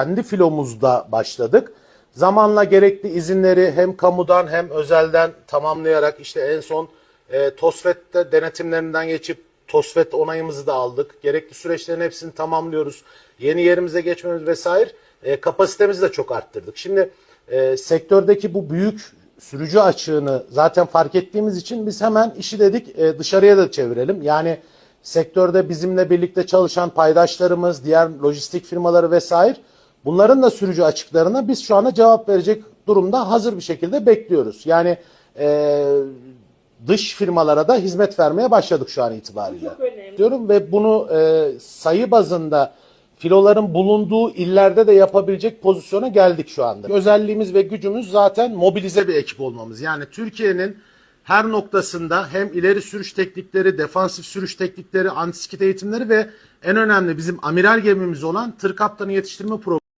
kendi filomuzda başladık. Zamanla gerekli izinleri hem kamudan hem özelden tamamlayarak işte en son e, TOSFET'te denetimlerinden geçip TOSFET onayımızı da aldık. Gerekli süreçlerin hepsini tamamlıyoruz. Yeni yerimize geçmemiz vesaire e, kapasitemizi de çok arttırdık. Şimdi e, sektördeki bu büyük sürücü açığını zaten fark ettiğimiz için biz hemen işi dedik e, dışarıya da çevirelim. Yani sektörde bizimle birlikte çalışan paydaşlarımız, diğer lojistik firmaları vesaire bunların da sürücü açıklarına biz şu anda cevap verecek durumda hazır bir şekilde bekliyoruz. Yani e, dış firmalara da hizmet vermeye başladık şu an itibariyle. Çok önemli. Diyorum ve bunu e, sayı bazında filoların bulunduğu illerde de yapabilecek pozisyona geldik şu anda. Özelliğimiz ve gücümüz zaten mobilize bir ekip olmamız. Yani Türkiye'nin her noktasında hem ileri sürüş teknikleri, defansif sürüş teknikleri, antiskit eğitimleri ve en önemli bizim amiral gemimiz olan tır kaptanı yetiştirme programı